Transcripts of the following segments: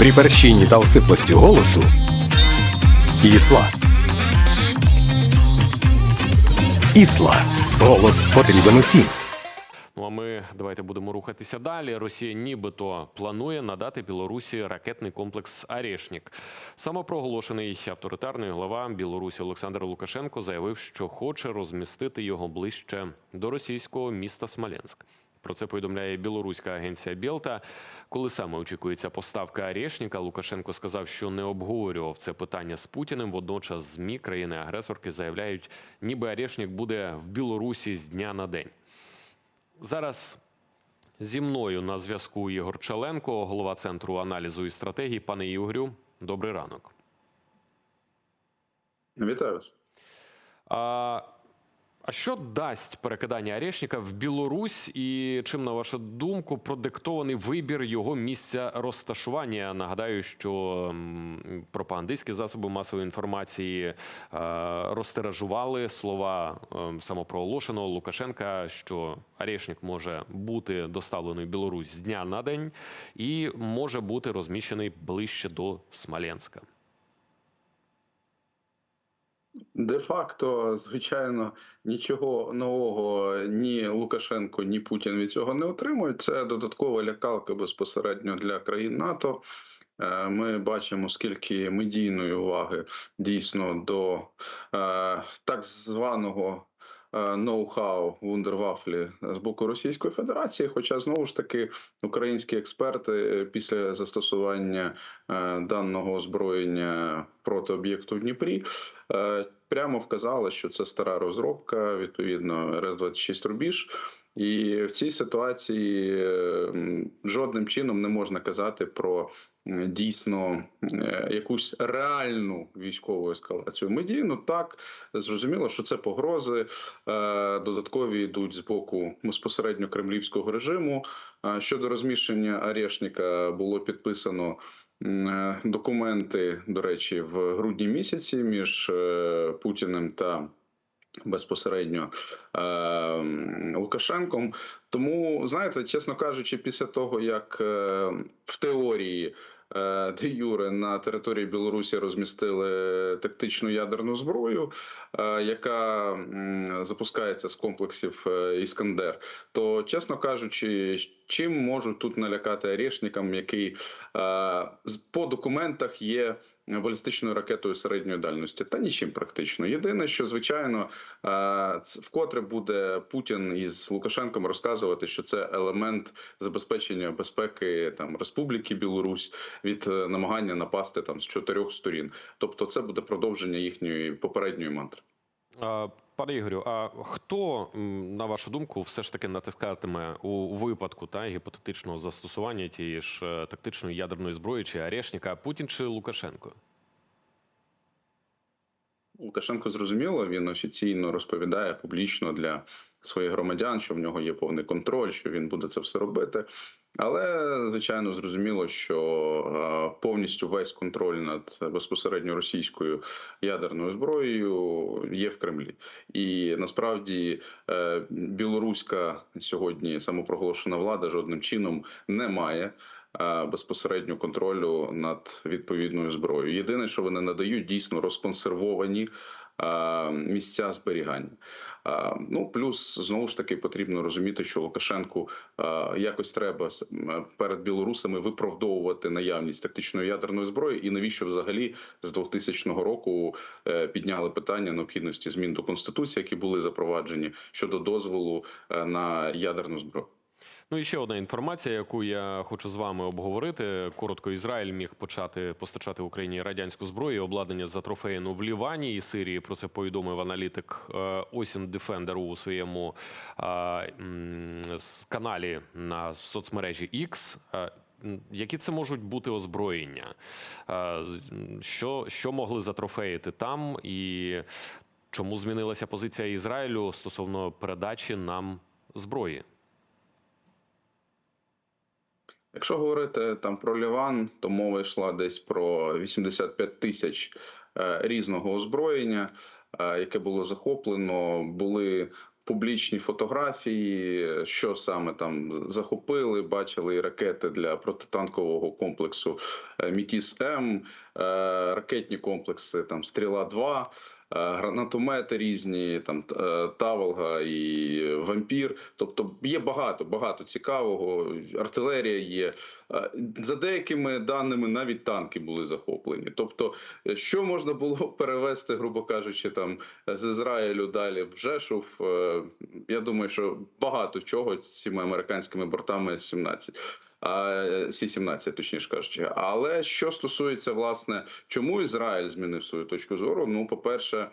При перщині та осиплості голосу Ісла. Ісла. Голос потрібен усім. Ну а ми давайте будемо рухатися далі. Росія нібито планує надати Білорусі ракетний комплекс Арешнік. Самопроголошений авторитарний глава Білорусі Олександр Лукашенко заявив, що хоче розмістити його ближче до російського міста Смоленськ. Про це повідомляє білоруська агенція Білта. Коли саме очікується поставка Арешніка, Лукашенко сказав, що не обговорював це питання з Путіним. Водночас змі країни-агресорки заявляють, ніби Арешнік буде в Білорусі з дня на день. Зараз зі мною на зв'язку Ігор Чаленко, голова центру аналізу і стратегії. Пане Ігорю, добрий ранок. Вітаю вас. А, що дасть перекидання Арешника в Білорусь, і чим, на вашу думку, продиктований вибір його місця розташування? Нагадаю, що пропагандистські засоби масової інформації е, розтиражували слова е, самопроголошеного Лукашенка, що Арешник може бути доставлений в Білорусь з дня на день і може бути розміщений ближче до Смоленська. Де-факто, звичайно, нічого нового ні Лукашенко, ні Путін від цього не отримують. Це додаткова лякалка безпосередньо для країн НАТО. Е, Ми бачимо, скільки медійної уваги дійсно до е, так званого ноу-хау вундервафлі з боку Російської Федерації. Хоча знову ж таки українські експерти е, після застосування е, даного озброєння проти об'єкту в Дніпрі е, прямо вказали, що це стара розробка, відповідно РС-26 рубіж. І в цій ситуації е, жодним чином не можна казати про е, дійсно е, якусь реальну військову ескалацію. Медійно так зрозуміло, що це погрози е, додаткові йдуть з боку безпосередньо кремлівського режиму. А Щодо розміщення Арешника було підписано е, документи, до речі, в грудні місяці між е, Путіним та безпосередньо е, Лукашенком. Тому, знаєте, чесно кажучи, після того як е, в теорії е, де Юре на території Білорусі розмістили тактичну ядерну зброю, е, яка м, запускається з комплексів е, Іскандер, то чесно кажучи, чим можуть тут налякати Арешникам, який е, по документах є балістичною ракетою середньої дальності, та нічим практично. Єдине, що звичайно е, вкотре буде Путін із Лукашенком розказувати, що це елемент забезпечення безпеки там Республіки Білорусь від е, намагання напасти там з чотирьох сторін. Тобто, це буде продовження їхньої попередньої мантри. Пане Ігорю, а хто, на вашу думку, все ж таки натискатиме у випадку та гіпотетичного застосування тієї ж е, тактичної ядерної зброї чи Арешника, Путін чи Лукашенко? Лукашенко зрозуміло, він офіційно розповідає публічно для своїх громадян, що в нього є повний контроль, що він буде це все робити. Але звичайно зрозуміло, що е, повністю весь контроль над безпосередньо російською ядерною зброєю є в Кремлі, і насправді е, білоруська сьогодні самопроголошена влада жодним чином не має е, безпосередньо контролю над відповідною зброєю. Єдине, що вони надають, дійсно розконсервовані місця зберігання. Ну плюс знову ж таки потрібно розуміти, що Лукашенку якось треба перед білорусами виправдовувати наявність тактичної ядерної зброї, і навіщо взагалі з 2000 року е, підняли питання необхідності змін до конституції, які були запроваджені щодо дозволу е, на ядерну зброю. Ну і ще одна інформація, яку я хочу з вами обговорити. Коротко, Ізраїль міг почати постачати Україні радянську зброю, і обладнання за трофеїну в Лівані і Сирії. Про це повідомив аналітик е, Осін Дефендер у своєму е, каналі на соцмережі X. Е, Які це можуть бути озброєння? Е, Що, що могли затрофеїти там, і чому змінилася позиція Ізраїлю стосовно передачі нам зброї? Якщо говорити там про Ліван, то мова йшла десь про 85 тисяч е, різного озброєння, е, яке було захоплено. Були публічні фотографії, що саме там захопили, бачили і ракети для протитанкового комплексу е, Мітіс М, ракетні комплекси там Стріла 2 е, гранатомети різні, там е, Таволга і Вампір. Тобто є багато, багато цікавого. Артилерія є. Е, За деякими даними навіть танки були захоплені. Тобто, е, що можна було перевести, грубо кажучи, там з Ізраїлю далі в Жешув. е, Я думаю, що багато чого з цими американськими бортами С-17. А Сі-17, точніше кажучи. Але що стосується власне, чому Ізраїль змінив свою точку зору? Ну, по-перше, е,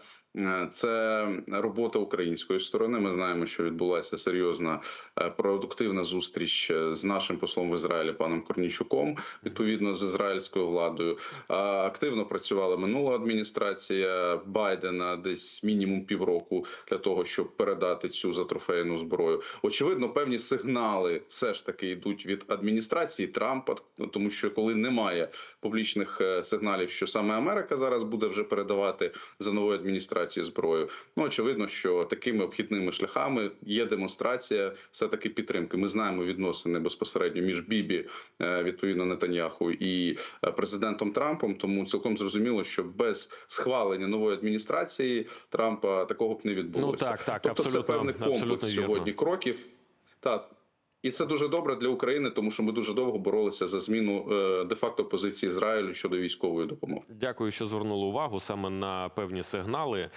це робота української сторони. Ми знаємо, що відбулася серйозна е, продуктивна зустріч е, з нашим послом в Ізраїлі, паном Корнійчуком, відповідно з ізраїльською владою. Активно працювала минула адміністрація Байдена, десь мінімум півроку для того, щоб передати цю затрофейну зброю. Очевидно, певні сигнали все ж таки йдуть від адміністрації Трампа, тому що коли немає публічних е, сигналів, що саме Америка зараз буде вже передавати за новою адміністрацією зброю. Ну очевидно, що такими обхідними шляхами є демонстрація все таки підтримки. Ми знаємо відносини безпосередньо між Бібі, е, відповідно Нетаньяху і е, президентом Трампом. Тому цілком зрозуміло, що без схвалення нової адміністрації Трампа такого б не відбулося. Ну так, так, тобто абсолютно, це певний комплекс абсолютно сьогодні кроків. Так. І це дуже добре для України, тому що ми дуже довго боролися за зміну е, де-факто позиції Ізраїлю щодо військової допомоги. Дякую, що звернули увагу саме на певні сигнали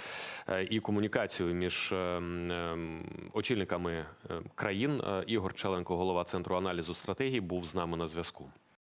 е, і комунікацію між ем, ем, очільниками е, країн. Е, Ігор Челенко, голова центру аналізу стратегії, був з нами на зв'язку.